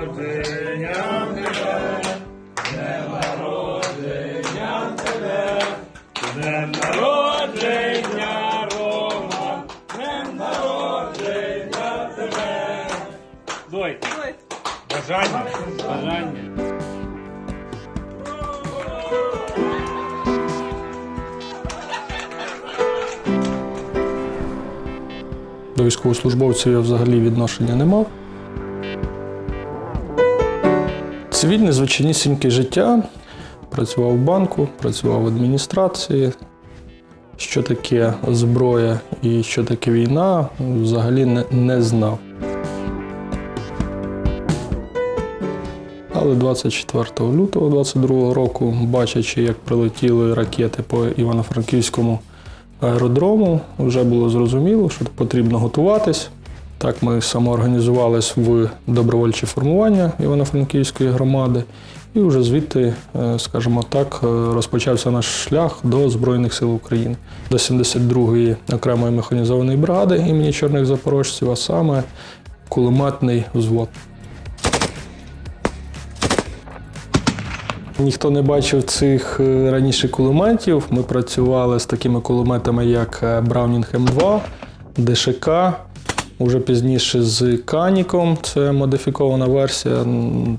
народження тебе, днем народження тебе, днем народження, Рома, днем народження тебе. Зой, бажання, бажання. До військовослужбовців я взагалі відношення не мав. Цивільне звичайнісіньке життя. Працював в банку, працював в адміністрації. Що таке зброя і що таке війна, взагалі не, не знав. Але 24 лютого 22 року, бачачи, як прилетіли ракети по Івано-Франківському аеродрому, вже було зрозуміло, що потрібно готуватись. Так ми самоорганізувались в добровольчі формування Івано-Франківської громади, і вже звідти, е, скажімо так, е, розпочався наш шлях до Збройних сил України, до 72-ї окремої механізованої бригади імені чорних запорожців, а саме кулеметний взвод. Ніхто не бачив цих е, раніше кулеметів. Ми працювали з такими кулеметами, як Браунінг М2, ДШК. Уже пізніше з Каніком, це модифікована версія,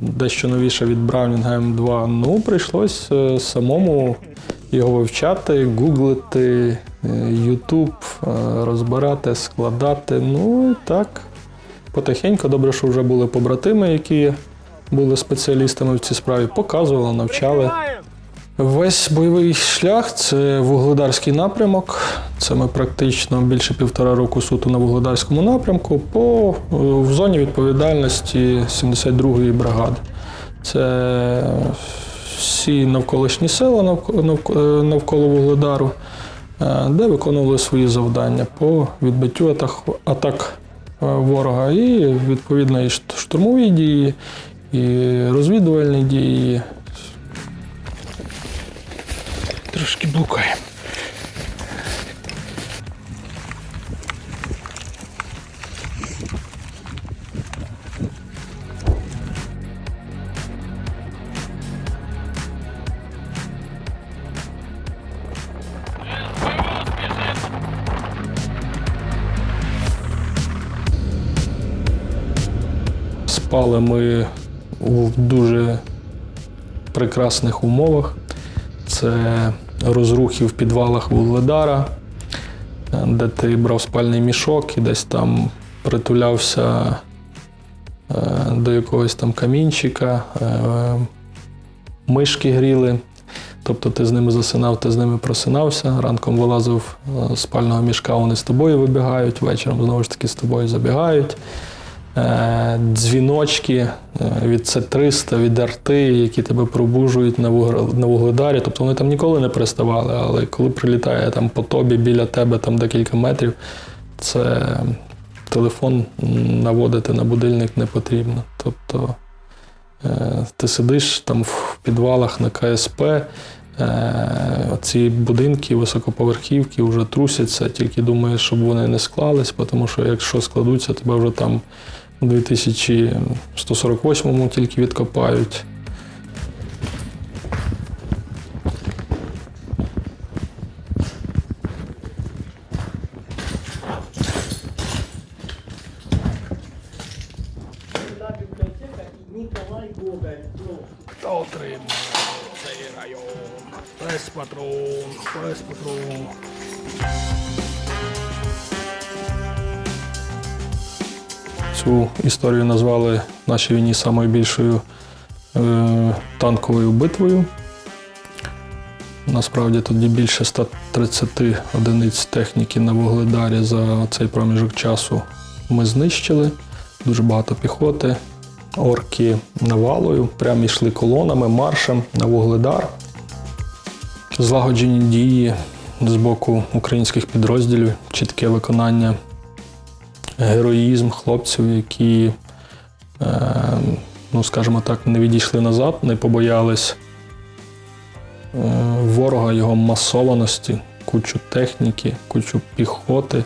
дещо новіша від Браунінга М2. Ну, прийшлось е, самому його вивчати, гуглити, е, YouTube, е, розбирати, складати. Ну і так, потихеньку. Добре, що вже були побратими, які були спеціалістами в цій справі, показували, навчали. Весь бойовий шлях це вугледарський напрямок. Це ми практично більше півтора року суто на вугледарському напрямку по е, в зоні відповідальності 72-ї бригади. Це всі навколишні села навко- навко- е, навколо Вугледару, е, де виконували свої завдання по відбиттю атак, атак ворога. І відповідно і штурмові дії, і розвідувальні дії, Трошки блукає. Спали ми у дуже прекрасних умовах. Це розрухи в підвалах Вугледара, де ти брав спальний мішок і десь там притулявся е, до якогось там камінчика, е, мишки гріли. Тобто ти з ними засинав, ти з ними просинався. Ранком вилазив е, з спального мішка, вони з тобою вибігають, вечором знову ж таки з тобою забігають. Е, Дзвіночки е, від С-300, від арти, які тебе пробуджують на вугледарі. Тобто вони там ніколи не приставали, але коли прилітає там по тобі біля тебе там декілька метрів, це телефон наводити на будильник не потрібно. Тобто е, ти сидиш там в підвалах на КСП, ці будинки, високоповерхівки вже трусяться, тільки думаєш, щоб вони не склались, тому що якщо складуться, тебе вже там у 2148-му тільки відкопають. Николай Гоголь. Ну, Цю історію назвали в нашій війні самою більшою е, танковою битвою. Насправді тоді більше 130 одиниць техніки на Вугледарі за цей проміжок часу ми знищили. Дуже багато піхоти. Орки навалою, прямо йшли колонами, маршем на Вугледар. Злагоджені дії з боку українських підрозділів, чітке виконання героїзм хлопців, які, е, ну скажімо так, не відійшли назад, не побоялись е, ворога, його масованості, кучу техніки, кучу піхоти.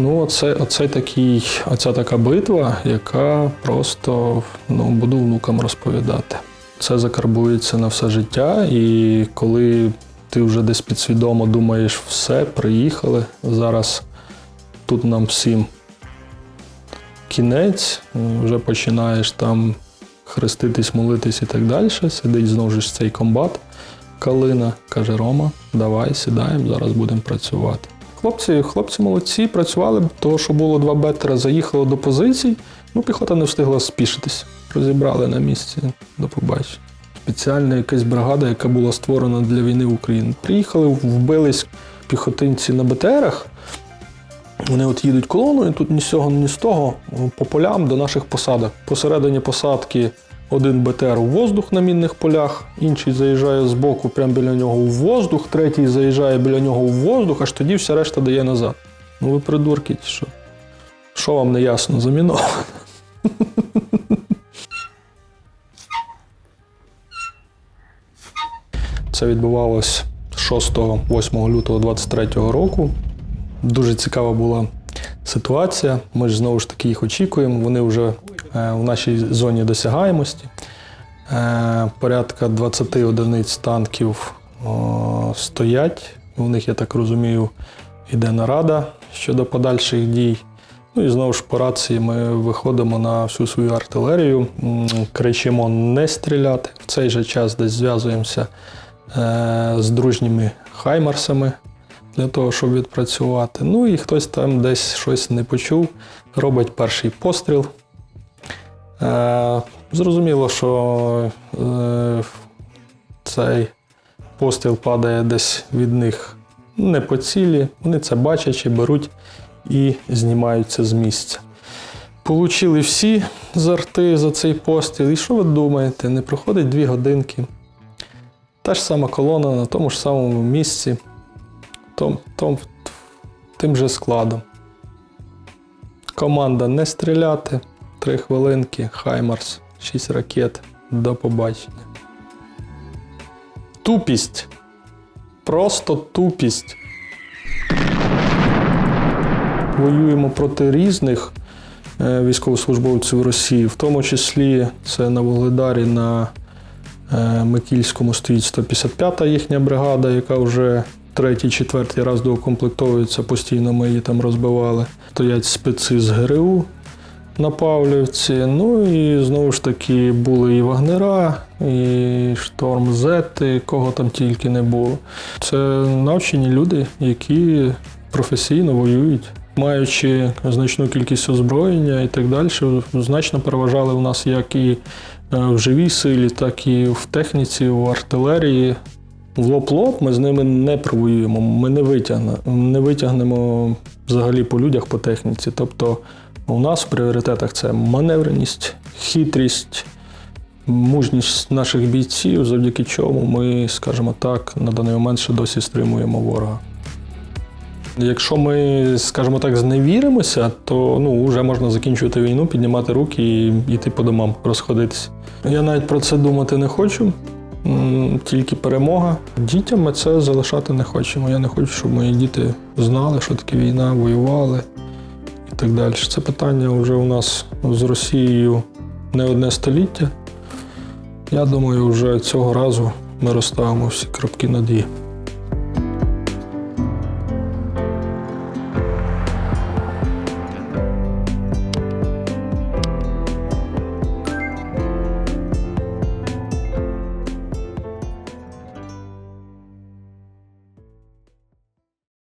Ну, оце, оце такий, оця така битва, яка просто ну, буду внукам розповідати. Це закарбується на все життя, і коли ти вже десь підсвідомо думаєш, все, приїхали, зараз тут нам всім кінець, вже починаєш там хреститись, молитись і так далі. Сидить знову ж цей комбат. Калина каже: Рома, давай сідаємо, зараз будемо працювати. Хлопці, хлопці молодці, працювали, того, що було два бетера, заїхало до позицій. Ну, піхота не встигла спішитись. Розібрали на місці. До побачення. Спеціальна якась бригада, яка була створена для війни в Україні. Приїхали, вбились піхотинці на БТРах. Вони от їдуть колоною, тут ні з цього, ні з того, по полям до наших посадок. Посередині посадки один БТР у воздух на мінних полях, інший заїжджає збоку, прямо біля нього у воздух, третій заїжджає біля нього у воздух, аж тоді вся решта дає назад. Ну ви придурки, що? Що вам не ясно? Заміновано. Це відбувалось 6-8 лютого 23 року. Дуже цікава була ситуація. Ми ж знову ж таки їх очікуємо. Вони вже е, в нашій зоні досягаємості. Е, Порядка 20 одиниць танків стоять. У них, я так розумію, йде нарада щодо подальших дій. Ну і знову ж по рації ми виходимо на всю свою артилерію, кричимо не стріляти. В цей же час десь зв'язуємося е, з дружніми хаймарсами для того, щоб відпрацювати. Ну і хтось там десь щось не почув, робить перший постріл. Е, зрозуміло, що е, цей постріл падає десь від них не по цілі. Вони це бачачи, беруть і знімаються з місця. Получили всі з арти за цей постріл. І що ви думаєте? Не проходить дві годинки. Та ж сама колона на тому ж самому місці, том, том, тим же складом. Команда не стріляти. Три хвилинки, Хаймарс, 6 ракет. До побачення. Тупість. Просто тупість. Воюємо проти різних е, військовослужбовців Росії, в тому числі це на Вугледарі на е, Микільському стоїть 155-та їхня бригада, яка вже третій, четвертий раз доукомплектовується, постійно ми її там розбивали. Стоять специ з ГРУ на Павлівці. Ну і знову ж таки були і Вагнера, і Шторм Зети, кого там тільки не було. Це навчені люди, які професійно воюють. Маючи значну кількість озброєння і так далі, значно переважали у нас як і е, в живій силі, так і в техніці, в артилерії. В лоб-лоб ми з ними не провоюємо, ми не витягнемо, не витягнемо взагалі по людях по техніці. Тобто у нас в пріоритетах це маневреність, хитрість, мужність наших бійців, завдяки чому ми, скажімо так, на даний момент ще досі стримуємо ворога. Якщо ми, скажімо так, зневіримося, то ну, вже можна закінчувати війну, піднімати руки і йти по домам, розходитися. Я навіть про це думати не хочу. Тільки перемога. Дітям ми це залишати не хочемо. Я не хочу, щоб мої діти знали, що таке війна, воювали і так далі. Це питання вже у нас з Росією не одне століття. Я думаю, вже цього разу ми розставимо всі крапки над «і».